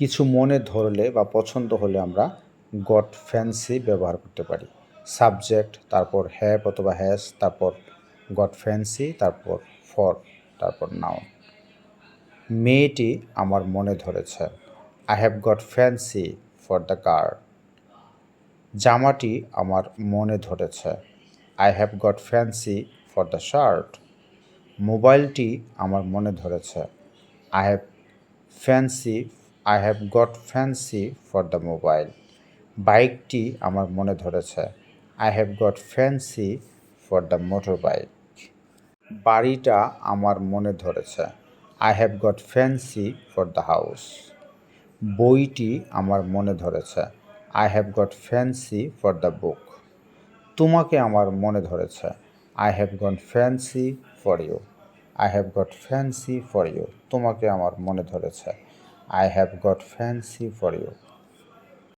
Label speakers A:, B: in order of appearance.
A: কিছু মনে ধরলে বা পছন্দ হলে আমরা গট ফ্যান্সি ব্যবহার করতে পারি। সাবজেক্ট তারপর হ্যাপ অথবা হ্যাজ তারপর গট ফ্যান্সি তারপর ফর তারপর নাও মেয়েটি আমার মনে ধরেছে I have got fancy for the girl জামাটি আমার মনে ধরেছে I have got fancy for the shirt মোবাইলটি আমার মনে ধরেছে I have fancy I have got fancy for the mobile বাইকটি আমার মনে ধরেছে। I have got fancy for the motor bike বাড়িটা আমার মনে ধরেছে। I have got fancy for the house বইটি আমার মনে ধরেছে। I have got fancy for the book তোমাকে আমার মনে ধরেছে। I have got fancy for you I have got fancy for you তোমাকে আমার মনে ধরেছে। I have got fancy for you